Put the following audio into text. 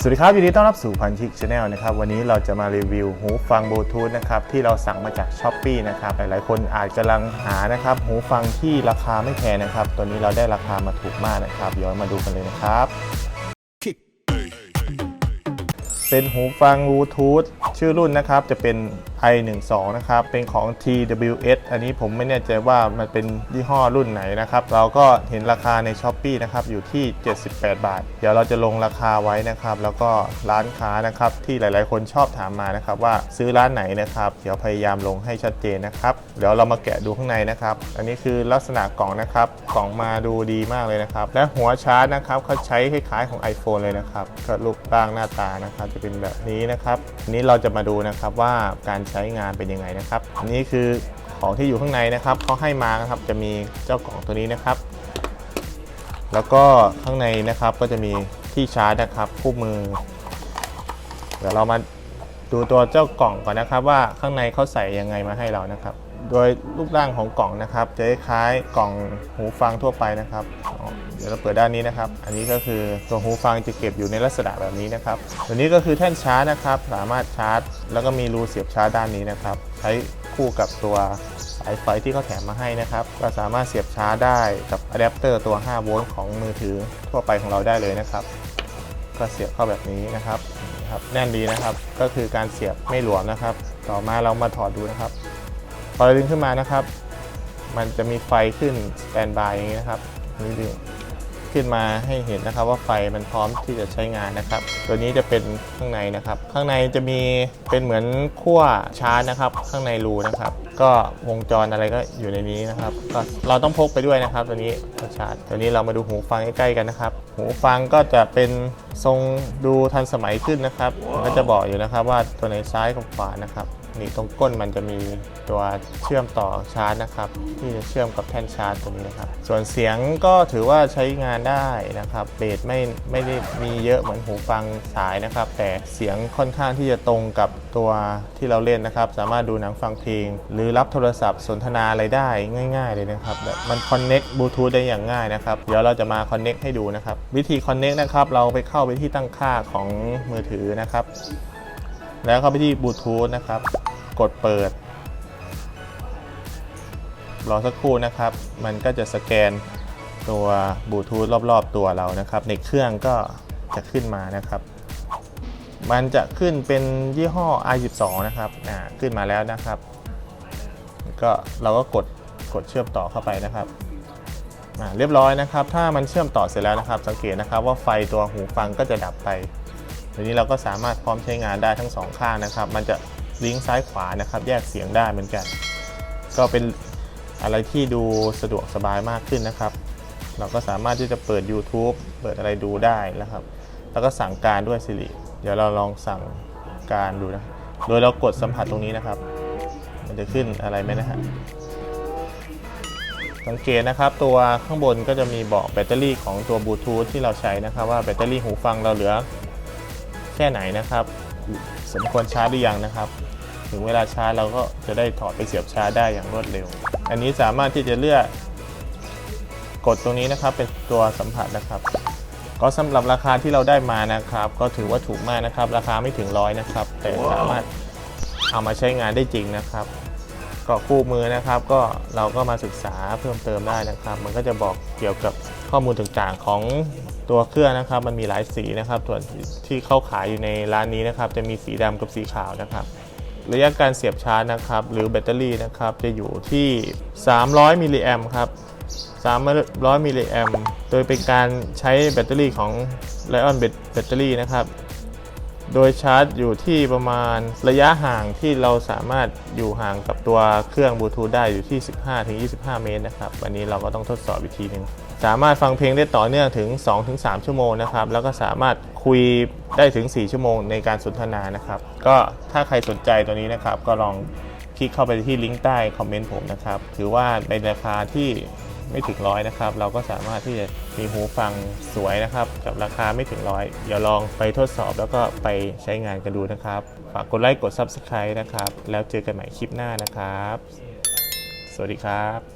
สวัสดีครับยินดีต้อนรับสู่พันชิกชาแนลนะครับวันนี้เราจะมารีวิวหูฟังบลูทูธนะครับที่เราสั่งมาจากช้อปปีนะครับหลายๆ คนอาจกำลังหานะครับหูฟังที่ราคาไม่แพงนะครับตัวนี้เราได้ราคามาถูกมากนะครับเดี๋ยวมาดูกันเลยนะครับ เป็นหูฟังบลูทูธชื่อรุ่นนะครับจะเป็น i12 นะครับ เป็นของ TWS อันนี้ผมไม่แน่ใจว่ามันเป็นยี่ห้อรุ่นไหนนะครับ เราก็เห็นราคาใน s h อ p e e นะครับ อยู่ที่ 78 บาท เดี๋ยวเราจะลงราคาไว้นะครับ แล้วก็ร้านค้านะครับ ที่หลาย ๆ คนชอบถามมานะครับ ว่าซื้อร้านไหนนะครับ เดี๋ยวพยายามลงให้ชัดเจนนะครับ เดี๋ยวเรามาแกะดูข้างในนะครับ อันนี้คือลักษณะกล่องนะครับ กล่องมาดูดีมากเลยนะครับ และหัวชาร์จนะครับเขาใช้คล้ายๆของ iPhone เลยนะครับ ก็รูปร่างหน้าตานะครับ จะเป็นแบบนี้นะครับนี้เราจะมาดูนะครับว่าการใช้งานเป็นยังไงนะครับ อันนี้คือของที่อยู่ข้างในนะครับเขาให้มานะครับจะมีเจ้ากล่องตัวนี้นะครับ แล้วก็ข้างในนะครับก็จะมีที่ชาร์จนะครับคู่มือ เดี๋ยวเรามาดูตัวเจ้ากล่องก่อนนะครับ ว่าข้างในเขาใส่ยังไงมาให้เรานะครับ โดยรูปร่างของกล่องนะครับ จะคล้ายกล่องหูฟังทั่วไปนะครับ เดี๋ยวเราเปิดด้านนี้นะครับ อันนี้ก็คือตัวหูฟังจะเก็บอยู่ในลักษณะแบบนี้นะครับตัวนี้ก็คือแท่นชาร์จนะครับ สามารถชาร์จ แล้วก็มีรูเสียบชาร์จด้านนี้นะครับ ใช้คู่กับตัวสายไฟที่เขาแถมมาให้นะครับ ก็สามารถเสียบชาร์จได้กับอะแดปเตอร์ตัว 5 โวลต์ของมือถือทั่วไปของเราได้เลยนะครับ ก็เสียบเข้าแบบนี้นะครับครับแน่นดีนะครับ ก็คือการเสียบไม่หลวมนะครับ ต่อมาเรามาถอดดูนะครับ พอเราดึงขึ้นมานะครับ มันจะมีไฟขึ้นสแตนบายอย่างนี้นะครับนี่ดึงขึ้นมาให้เห็นนะครับว่าไฟมันพร้อมที่จะใช้งานนะครับ ตัวนี้จะเป็นข้างในนะครับ ข้างในจะมีเป็นเหมือนขั้วชาร์จนะครับ ข้างในรูนะครับ ก็วงจรอะไรก็อยู่ในนี้นะครับ ก็เราต้องพกไปด้วยนะครับ ตัวนี้ตัวชาร์จตัวนี้เรามาดูหูฟังใกล้ๆกันนะครับ หูฟังก็จะเป็นทรงดูทันสมัยขึ้นนะครับมันก็จะบอกอยู่นะครับว่าตัวไหนซ้ายกับขวานะครับ นี่ตรงก้นมันจะมีตัวเชื่อมต่อชาร์จนะครับ ที่จะเชื่อมกับแท่นชาร์จตรงนี้นะครับ ส่วนเสียงก็ถือว่าใช้งานได้นะครับเบสไม่ไม่ได้มีเยอะเหมือนหูฟังสายนะครับ แต่เสียงค่อนข้างที่จะตรงกับตัวที่เราเล่นนะครับ สามารถดูหนังฟังเพลง หรือรับโทรศัพท์สนทนาอะไรได้ง่าย ๆ เลยนะครับแบบมันคอนเน็กบลูทูธได้อย่างง่ายนะครับเดี๋ยวเราจะมาคอนเน็กให้ดูนะครับวิธีคอนเน็กนะครับเราไปเข้าไปที่ตั้งค่าของมือถือนะครับ แล้วเข้าไปที่บลูทูธนะครับ กดเปิด รอสักครู่นะครับ มันก็จะสแกนตัวบลูทูธรอบๆตัวเรานะครับ ในเครื่องก็จะขึ้นมานะครับ มันจะขึ้นเป็นยี่ห้อ i12 นะครับอ่าขึ้นมาแล้วนะครับ ก็เราก็กดกดเชื่อมต่อเข้าไปนะครับอ่าเรียบร้อยนะครับ ถ้ามันเชื่อมต่อเสร็จแล้วนะครับ สังเกตนะครับว่าไฟตัวหูฟังก็จะดับไป ทีนี้เราก็สามารถพร้อมใช้งานได้ทั้งสองข้างนะครับ มันจะลิงก์ซ้ายขวานะครับ แยกเสียงได้เหมือนกัน ก็เป็นอะไรที่ดูสะดวกสบายมากขึ้นนะครับ เราก็สามารถที่จะเปิด YouTube เปิดอะไรดูได้นะครับ แล้วก็สั่งการด้วย Siri เดี๋ยวเราลองสั่งการดูนะ โดยเรากดสัมผัสตรงนี้นะครับ มันจะขึ้นอะไรไหมนะฮะสังเกตนะครับตัวข้างบนก็จะมีบอกแบตเตอรี่ของตัวบลูทูธที่เราใช้นะครับว่าแบตเตอรี่หูฟังเราเหลือ แค่ไหนนะครับ สมควรชาร์จหรือยังนะครับ ถึงเวลาชาร์จเราก็จะได้ถอดไปเสียบชาร์จได้อย่างรวดเร็ว อันนี้สามารถที่จะเลือกกดตรงนี้นะครับเป็นตัวสัมผัสนะครับ ก็สำหรับราคาที่เราได้มานะครับ ก็ถือว่าถูกมากนะครับ ราคาไม่ถึงร้อยนะครับ แต่สามารถเอามาใช้งานได้จริงนะครับก็คู่มือนะครับก็เราก็มาศึกษาเพิ่มเติมได้นะครับ มันก็จะบอกเกี่ยวกับ ข้อมูลต่างๆของตัวเครื่องนะครับ มันมีหลายสีนะครับส่วนที่เข้าขายอยู่ในร้านนี้นะครับ จะมีสีดำกับสีขาวนะครับ ระยะการเสียบชาร์จนะครับ หรือแบตเตอรี่นะครับ จะอยู่ที่ 300 มิลลิแอมครับ300 มิลลิแอมโดยเป็นการใช้แบตเตอรี่ของ Lion แบตเตอรี่นะครับ โดยชาร์จอยู่ที่ประมาณระยะห่างที่เราสามารถอยู่ห่างกับตัวเครื่องบลูทูธได้อยู่ที่ 15-25 เมตรนะครับวันนี้เราก็ต้องทดสอบอีกทีหนึ่งสามารถฟังเพลงได้ต่อเนื่องถึง 2-3 ชั่วโมงนะครับแล้วก็สามารถคุยได้ถึง 4 ชั่วโมงในการสนทนานะครับ ก็ถ้าใครสนใจตัวนี้นะครับ ก็ลองคลิกเข้าไปที่ลิงก์ใต้คอมเมนต์ผมนะครับ ถือว่าในราคาที่ ไม่ถึงร้อยนะครับ เราก็สามารถที่จะมีหูฟังสวยนะครับกับราคาไม่ถึงร้อยเดี๋ยวลองไปทดสอบแล้วก็ไปใช้งานกันดูนะครับ ฝากกดไลค์กด Subscribe นะครับ แล้วเจอกันใหม่คลิปหน้านะครับ สวัสดีครับ